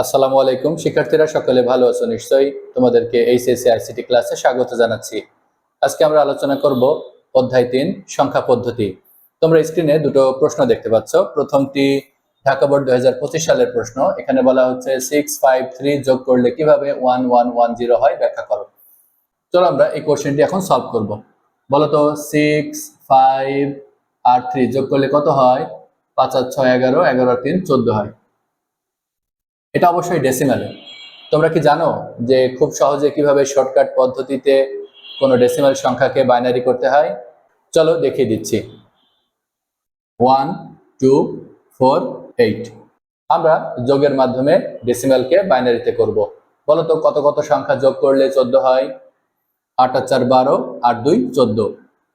আসসালামু আলাইকুম। শিক্ষার্থীরা, সকলে ভালো আছো? নিশ্চয়ই তোমাদেরকে এইচএসসি আইসিটি ক্লাসে স্বাগত জানাচ্ছি। আজকে আমরা আলোচনা করব অধ্যায় তিন, সংখ্যা পদ্ধতি। তোমরা স্ক্রিনে দুটো প্রশ্ন দেখতে পাচ্ছ। প্রথমটি ঢাকা বোর্ড দুই হাজার পঁচিশ সালের প্রশ্ন। এখানে বলা হচ্ছে সিক্স ফাইভ থ্রি যোগ করলে কীভাবে ওয়ান ওয়ান ওয়ান জিরো হয়? ব্যাখ্যা করো। চলো আমরা এই কোশ্চেনটি এখন সলভ করব। বলতো সিক্স ফাইভ আর থ্রি যোগ করলে কত হয়? পাঁচ আর ছয়, এগারো এগারো তিন, চোদ্দ হয়। এটা অবশ্যই ডেসিমালে তোমরা কি জানো যে খুব সহজে কীভাবে শর্টকাট পদ্ধতিতে কোনো ডেসিমাল সংখ্যাকে বাইনারি করতে হয়? চলো দেখিয়ে দিচ্ছি। ওয়ান টু ফোর এইট আমরা যোগের মাধ্যমে ডেসিমালকে বাইনারিতে করব। বলো তো কত কত সংখ্যা যোগ করলে চোদ্দ হয়? আট আর চার বারো, আট দুই, চোদ্দ।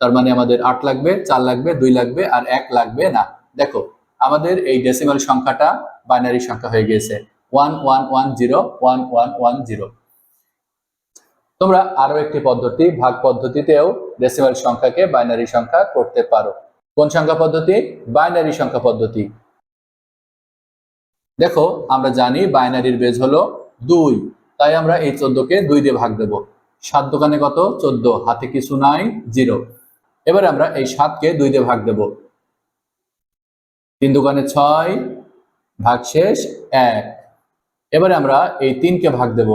তার মানে আমাদের আট লাগবে, চার লাগবে, দুই লাগবে, আর এক লাগবে না। দেখো, আমাদের এই ডেসিমাল সংখ্যাটা বাইনারি সংখ্যা হয়ে গিয়েছে। One one one zero one one one zero তোমরা আরও একটি পদ্ধতি, ভাগ পদ্ধতিতেও ডেসিমাল সংখ্যাকে বাইনারি সংখ্যা করতে পারো। কোন সংখ্যা পদ্ধতি? বাইনারি সংখ্যা পদ্ধতি। দেখো, আমরা জানি বাইনারির বেজ হলো দুই, তাই আমরা এই চোদ্দকে দুই দিয়ে ভাগ দেব। সাত দোকানে কত? চোদ্দ, হাতে কিছু নাই জিরো এবারে আমরা এই সাতকে দুই দিয়ে ভাগ দেব। তিন দোকানে ছয়, ভাগ শেষ এক। এবারে আমরা এই তিনকে ভাগ দেব।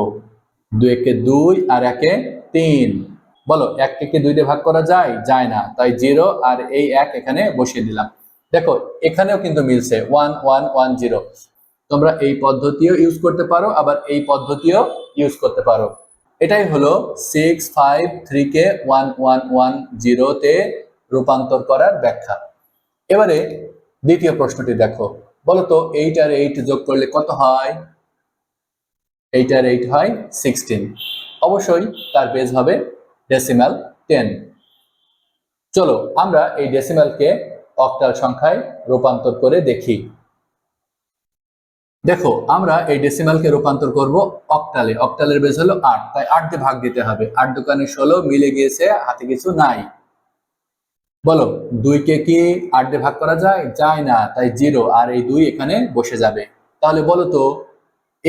দুই একে দুই আর একে তিন। বলো এককে কি দুই দিয়ে ভাগ করা যায়? যায় না। তাই জিরো আর এই এক এখানে বসিয়ে দিলাম। দেখো, এখানেও কিন্তু মিলছে। One one one, zero. তোমরা এই পদ্ধতিও ইউজ করতে পারো, আবার এই পদ্ধতিও ইউজ করতে পারো। এটাই হলো সিক্স ফাইভ থ্রি কে ওয়ান ওয়ান ওয়ান জিরোতে রূপান্তর করার ব্যাখ্যা। এবারে দ্বিতীয় প্রশ্নটি দেখো। বলতো এইট আর এইট যোগ করলে কত হয়? এইট আর এইট হয় সিক্সটিন অবশ্যই তার বেজ হবে ডেসিমাল টেন চলো আমরা এই ডেসিমালকে অক্টাল সংখ্যায় রূপান্তর করে দেখি। দেখো, আমরা এই ডেসিমালকে রূপান্তর করব অক্টালে অক্টালের বেজ হলো আট, তাই আট দিয়ে ভাগ দিতে হবে। আট দোকানে ষোলো, মিলে গিয়েছে, হাতে কিছু নাই। বলো দুইকে কি আট দিয়ে ভাগ করা যায়? যায় না, তাই জিরো আর এই দুই এখানে বসে যাবে। তাহলে বলো তো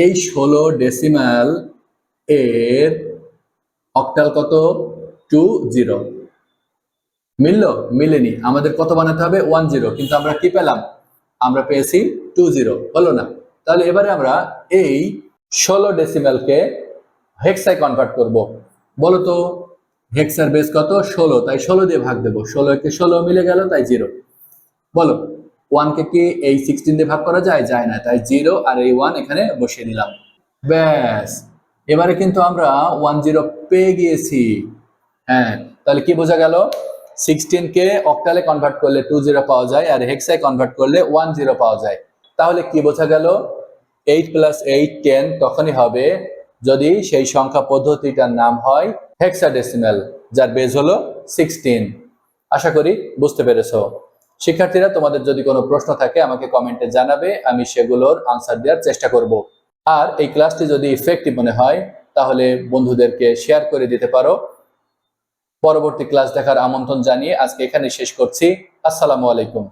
এই ষোলো ডেসিমাল এর অক্টাল কত? টু জিরো মিলল? মিলেনি। আমাদের কত বানাতে হবে? ওয়ান জিরো কিন্তু আমরা কি পেলাম? আমরা পেয়েছি টু জিরো হলো না। তাহলে এবারে আমরা এই ষোলো ডেসিমালকে হেক্সায় কনভার্ট করব। বলো তো হেক্সার বেস কত? ষোলো। তাই ষোলো দিয়ে ভাগ দেবো। ষোলো কে ষোলো মিলে গেল, তাই জিরো বলো। ওয়ানকে কি এই সিক্সটিন দিয়ে ভাগ করা যায়? যায় না। তাই জিরো আর এই ওয়ান এখানে বসিয়ে নিলাম। ব্যাস। এবারে কিন্তু আমরা ওয়ান জিরো পেয়ে গিয়েছি। হ্যাঁ তাহলে কি বোঝা গেল? সিক্সটিন কে অক্টালে কনভার্ট করলে টু জিরো পাওয়া যায় আর হেক্সায় কনভার্ট করলে ওয়ান জিরো পাওয়া যায়। তাহলে কি বোঝা গেল? এইট প্লাস এইট টেন তখনই হবে যদি সেই সংখ্যা পদ্ধতিটার নাম হয় হেক্সাডেসিমাল যার বেজ হলো সিক্সটিন আশা করি বুঝতে পেরেছ। শিক্ষার্থীরা, তোমাদের যদি কোনো প্রশ্ন থাকে, আমাকে কমেন্টে জানাবে, আমি সেগুলোর আনসার দেওয়ার চেষ্টা করব। আর এই ক্লাসটি যদি ইফেক্টিভ মনে হয়, তাহলে বন্ধুদেরকে শেয়ার করে দিতে পারো। পরবর্তী ক্লাস দেখার আমন্ত্রণ জানিয়ে আজকে এখানে শেষ করছি। আসসালামু আলাইকুম।